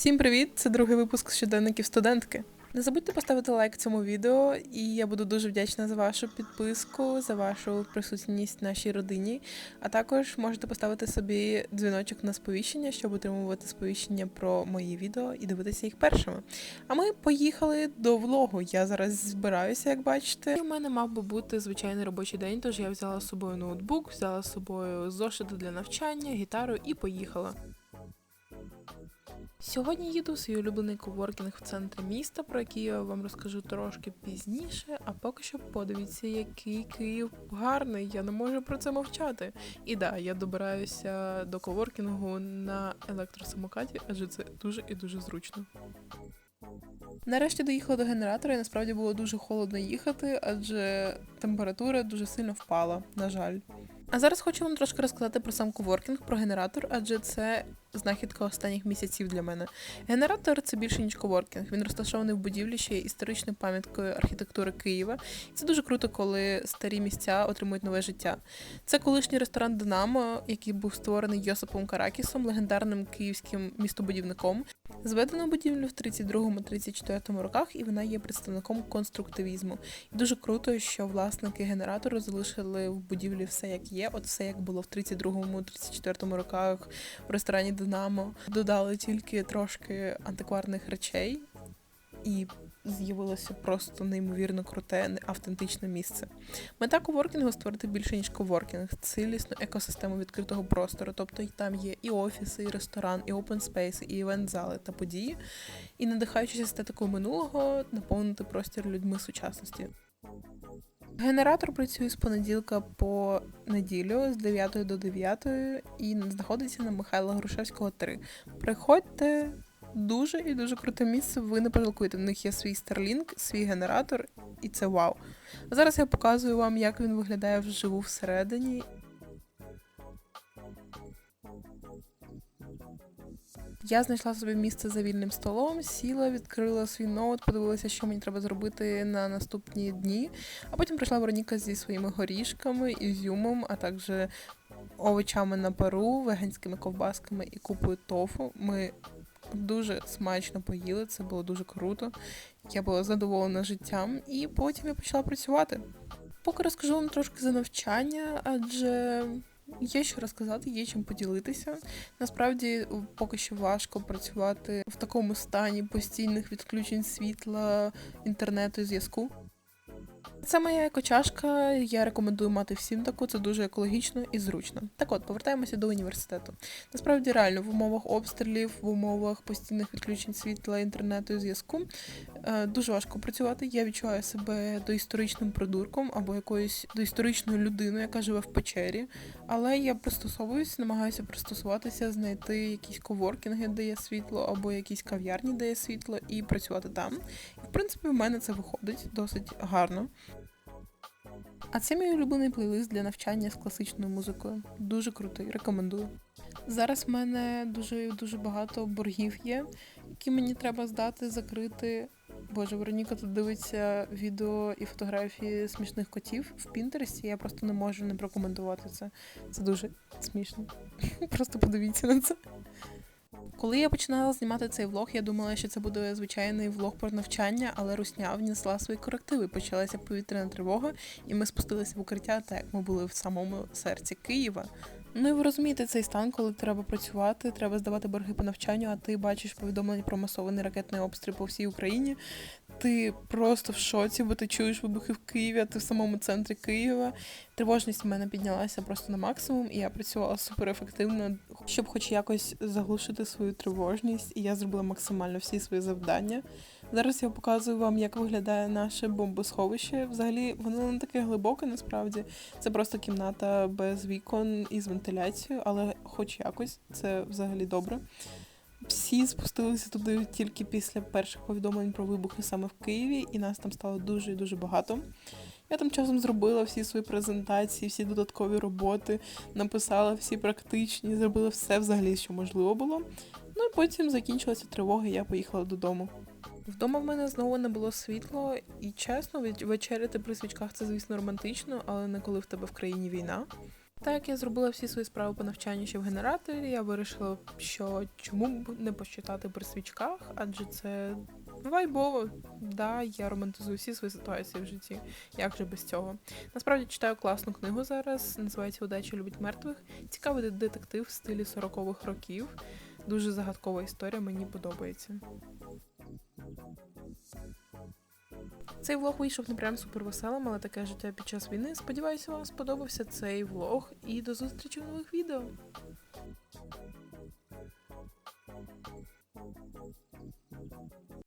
Всім привіт! Це другий випуск щоденників студентки. Не забудьте поставити лайк цьому відео, і я буду дуже вдячна за вашу підписку, за вашу присутність в нашій родині. А також можете поставити собі дзвіночок на сповіщення, щоб отримувати сповіщення про мої відео і дивитися їх першими. А ми поїхали до влогу. Я зараз збираюся, як бачите. У мене мав би бути звичайний робочий день, тож я взяла з собою ноутбук, взяла з собою зошити для навчання, гітару і поїхала. Сьогодні їду в свій улюблений коворкінг в центрі міста, про який я вам розкажу трошки пізніше. А поки що подивіться, який Київ гарний. Я не можу про це мовчати. І да, я добираюся до коворкінгу на електросамокаті, адже це дуже і дуже зручно. Нарешті доїхала до генератора, і насправді було дуже холодно їхати, адже температура дуже сильно впала, на жаль. А зараз хочу вам трошки розказати про сам коворкінг, про генератор, адже це знахідка останніх місяців для мене. Генератор це більше ніж коворкінг. Він розташований в будівлі, що є історичною пам'яткою архітектури Києва. І це дуже круто, коли старі місця отримують нове життя. Це колишній ресторан Динамо, який був створений Йосипом Каракісом, легендарним київським містобудівником. Зведено будівлю в 32-34 роках, і вона є представником конструктивізму. І дуже круто, що власники генератору залишили в будівлі все як є, от все як було в 32-34 роках в ресторані Динамо. Додали тільки трошки антикварних речей і. З'явилося просто неймовірно круте, автентичне місце. Мета коворкінгу створити більше ніж коворкінг, цілісну екосистему відкритого простору. Тобто там є і офіси, і ресторан, і опенспейси, і івент-зали та події. І надихаючись естетикою минулого, наповнити простір людьми сучасності. Генератор працює з понеділка по неділю з 9 до 9 і знаходиться на Михайла Грушевського 3. Приходьте дуже і дуже круте місце. Ви не пожалкуєте. В них є свій Starlink, свій генератор, і це вау. Зараз я показую вам, як він виглядає вживу всередині. Я знайшла собі місце за вільним столом, сіла, відкрила свій ноут, подивилася, що мені треба зробити на наступні дні. А потім прийшла Вероніка зі своїми горішками, ізюмом, а також овочами на пару, веганськими ковбасками і купою тофу. Ми дуже смачно поїли, це було дуже круто. Я була задоволена життям, і потім я почала працювати. Поки розкажу вам трошки за навчання, адже Є що розказати, є чим поділитися. Насправді, поки що важко працювати в такому стані постійних відключень світла, інтернету і зв'язку. Це моя екочашка, я рекомендую мати всім таку, це дуже екологічно і зручно. Так от, повертаємося до університету. Насправді, реально, в умовах обстрілів, в умовах постійних відключень світла, інтернету і зв'язку дуже важко працювати. Я відчуваю себе доісторичним придурком або якоюсь доісторичною людиною, яка живе в печері. Але я пристосовуюсь, намагаюся пристосуватися, знайти якісь коворкінги, де є світло, або якісь кав'ярні, де є світло, і працювати там. І в принципі, в мене це виходить досить гарно. А це мій улюблений плейлист для навчання з класичною музикою. Дуже крутий, рекомендую. Зараз в мене дуже дуже багато боргів є, які мені треба здати, закрити. Боже, Вероніка тут дивиться відео і фотографії смішних котів в Пінтересті. Я просто не можу не прокоментувати це. Це дуже смішно. Просто подивіться на це. Коли я починала знімати цей влог, я думала, що це буде звичайний влог про навчання, але русня внесла свої корективи. Почалася повітряна тривога, і ми спустилися в укриття, так як ми були в самому серці Києва. Ну і ви розумієте цей стан, коли треба працювати, треба здавати борги по навчанню, а ти бачиш повідомлення про масований ракетний обстріл по всій Україні. Ти просто в шоці, бо ти чуєш вибухи в Києві, а ти в самому центрі Києва. Тривожність в мене піднялася просто на максимум, і я працювала супер ефективно, щоб хоч якось заглушити свою тривожність, і я зробила максимально всі свої завдання. Зараз я показую вам, як виглядає наше бомбосховище. Взагалі, воно не таке глибоке, насправді. Це просто кімната без вікон і з вентиляцією, але хоч якось це взагалі добре. Всі спустилися туди тільки після перших повідомлень про вибухи саме в Києві, і нас там стало дуже і дуже багато. Я там часом зробила всі свої презентації, всі додаткові роботи, написала всі практичні, зробила все взагалі, що можливо було. Ну і потім закінчилася тривога, і я поїхала додому. Вдома в мене знову не було світло, і чесно, вечеряти при свічках це, звісно, романтично, але не коли в тебе в країні війна. Так як я зробила всі свої справи по навчанню ще в генераторі, я вирішила, що чому б не почитати при свічках, адже це вайбово. Да, я романтизую всі свої ситуації в житті. Як же без цього? Насправді читаю класну книгу зараз, називається Удача любить мертвих. Цікавий детектив в стилі 40-х років. Дуже загадкова історія, мені подобається. Цей влог вийшов не прям супер веселим, але таке життя під час війни. Сподіваюся, вам сподобався цей влог і до зустрічі в нових відео.